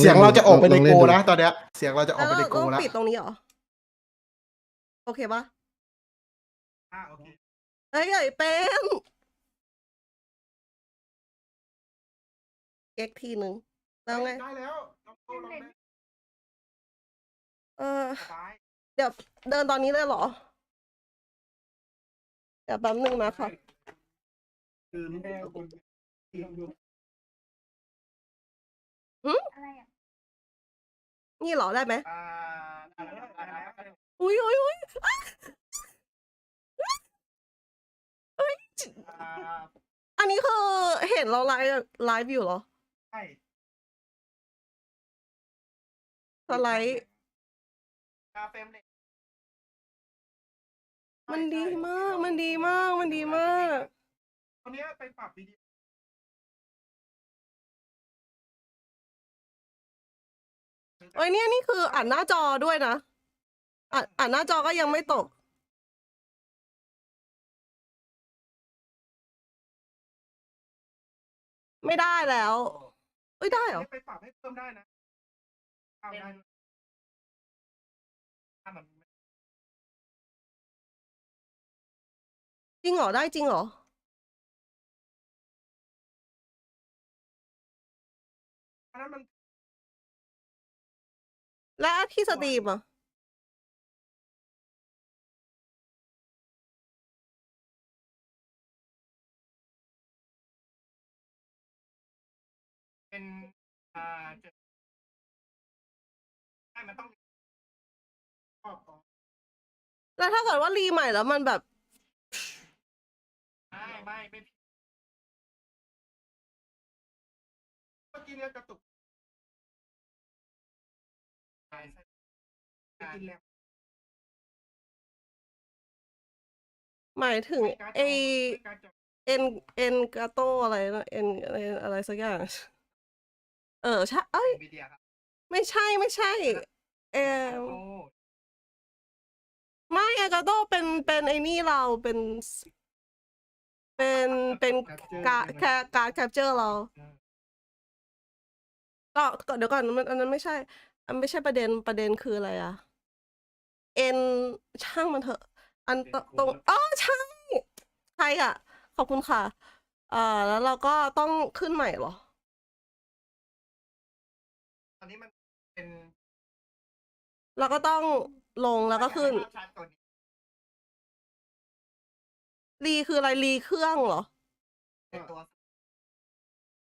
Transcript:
เสียงเราจะออกไปในลองโกเล่นดูนะตอนเนี้ย เสียงเราจะออแล้กวไปในเราโกต้องแล้วปิดตรงนี้เหรอ โอเคปะอ่าโอเคเอ้ยใหญ่เป็นเอ็กทีหนึ่งแล้วไงได้แล้วลองดูลองดูเออสบายเดี๋ยวเดินตอนนี้เลยเหรอ เดี๋ยวแป๊บนึงนะคะคือแม่ค นที่ลองดูนี่เหรอได้ไหมอ่าได้แล้วได้แล้วได้แล้วอุ้ยอุ้ยอุ้ยอ่าอันนี้คือเห็นเราไลฟ์ไลฟ์อยู่เหรอ ใช่สไลด์อ่าเฟรมเรทมันดีมาก มันดีมาก มันดีมากตัวเนี้ยไปปรับวิดีโอ เอ้ยเนี่ยนี่คืออ่านหน้าจอด้วยนะอ่านอ่านหน้าจอก็ยังไม่ตก ไม่ได้แล้ว เอ้ยได้เหรอ ไปปรับให้เพิ่มได้นะเอาได้ด้วยถ้ามันจริงเหรอได้จริงเหรออันนั้นมัน และที่สตรีมอะเป็นอ่าจะใช่มันต้องครอบของแล้วถ้าเกิดว่ารีใหม่แล้วมันแบบ ไม่ไม่ไม่ผิดเมื่อกี้เนี่ยกระตุก หมายถึงไม่การ์ดไอจไม่การ์ดจอเอ็นเอ็นกาโตอะไรนะเอ็นอะไรอะไรสักอย่าง เออใช่เอ้ย วีเดียครับไม่ใช่ไม่ใช่ เออโอ้ไม่เอ็นกาโตเป็นเป็นไอ้นี่เราเป็นเป็นเป็นการแค่การแคปเจอร์เรา ก็ก็เดี๋ยวก่อนมันอันนั้นไม่ใช่ อันไม่ใช่ประเด็นประเด็นคืออะไรอะเอ็นช่างมันเถอะ อันตตรงอ๋อใช่ใช่อะขอบคุณค่ะอ่าแล้วเราก็ต้องขึ้นใหม่เหรอ ตอนนี้มันเป็นเราก็ต้องลงแล้วก็ขึ้นไม่อยาให้ภาพชัดตัวนี้รีคืออะไรรีเครื่องเหรอ เป็นตัว